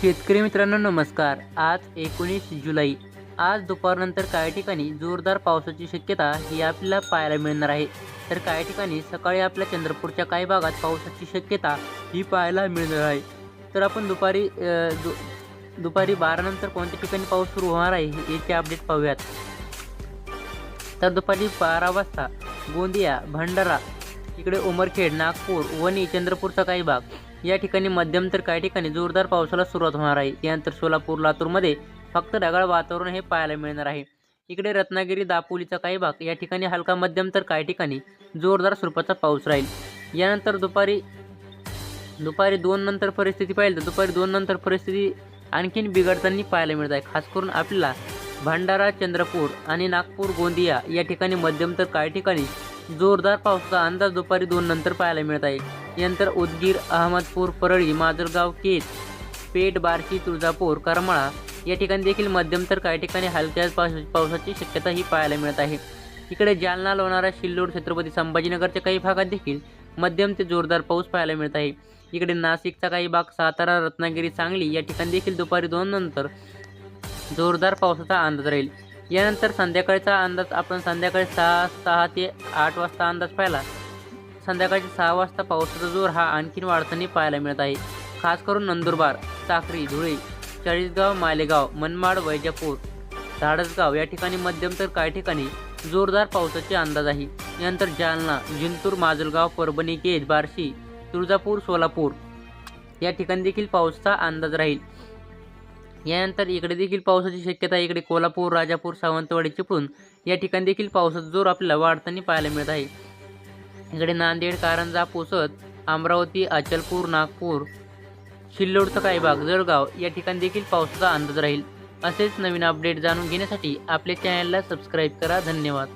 शेतकरी मित्रांनो नमस्कार. आज एकोणीस जुलै. आज दुपारनंतर काही ठिकाणी जोरदार पावसाची शक्यता ही आपल्याला पाहायला मिळणार आहे. तर काही ठिकाणी सकाळी आपल्या चंद्रपूरच्या काही भागात पावसाची शक्यता ही पाहायला मिळणार आहे. तर आपण दुपारी दु दुपारी बारानंतर कोणत्या ठिकाणी पाऊस सुरू होणार आहे हे- याचे अपडेट पाहूयात. तर दुपारी बारा वाजता गोंदिया भंडारा इकडे उमरखेड नागपूर वणी चंद्रपूरचा काही भाग. या ठिकाणी मध्यम तर काही ठिकाणी जोरदार पावसाला सुरुवात होणार आहे. यानंतर सोलापूर लातूरमध्ये फक्त ढगाळ वातावरण हे पाहायला मिळणार आहे. इकडे रत्नागिरी दापोलीचा काही भाग या ठिकाणी हलका मध्यम तर काही ठिकाणी जोरदार स्वरूपाचा पाऊस राहील. यानंतर दुपारी दुपारी दोन नंतर परिस्थिती पाहिली तर दुपारी दोन नंतर परिस्थिती आणखीन बिघडताना पाहायला मिळत आहे. खास करून आपल्याला भंडारा चंद्रपूर आणि नागपूर गोंदिया या ठिकाणी मध्यम तर काही ठिकाणी जोरदार पावसाचा अंदाज दुपारी दोन नंतर पाहायला मिळत आहे. नंतर उदगीर अहमदपूर परळी माजलगाव केज पेठ बार्शी तुळजापूर करमाळा या ठिकाणी देखील मध्यम तर काही ठिकाणी हलक्या पावस पावसाची शक्यता ही पाहायला मिळत आहे. इकडे जालना लोणारा शिल्लोड छत्रपती संभाजीनगरच्या काही भागात देखील मध्यम ते जोरदार पाऊस पाहायला मिळत आहे. इकडे नाशिकचा काही भाग सातारा रत्नागिरी सांगली या ठिकाणी देखील दुपारी दोन नंतर जोरदार पावसाचा अंदाज राहील. यानंतर संध्याकाळचा अंदाज आपण संध्याकाळी सहा सहा ते आठ वाजता अंदाज पाहिला. संध्याकाळी सहा वाजता पावसाचा जोर हा आणखीन वाढताना पाहायला मिळत आहे. खास करून नंदुरबार साखरी धुळे चाळीसगाव मालेगाव मनमाड वैजापूर धाडसगाव या ठिकाणी मध्यम तर काही ठिकाणी जोरदार पावसाचे अंदाज आहे. यानंतर जालना जिंतूर माजलगाव परभणी केज बार्शी तुळजापूर सोलापूर या ठिकाणी देखील पावसाचा अंदाज राहील. यानंतर इकडे देखील पावसाची शक्यता इकडे कोल्हापूर राजापूर सावंतवाडी चिपळूण या ठिकाणी देखील पावसाचा जोर आपल्याला वाढताना पाहायला मिळत आहे. इकडे नांदेड कारंजा पोसत अमरावती अचलपूर नागपूर शिल्लोडचा काही भाग जळगाव या ठिकाणी देखील पावसाचा अंदाज राहील. असेच नवीन अपडेट जाणून घेण्यासाठी आपल्या चॅनलला सबस्क्राईब करा. धन्यवाद.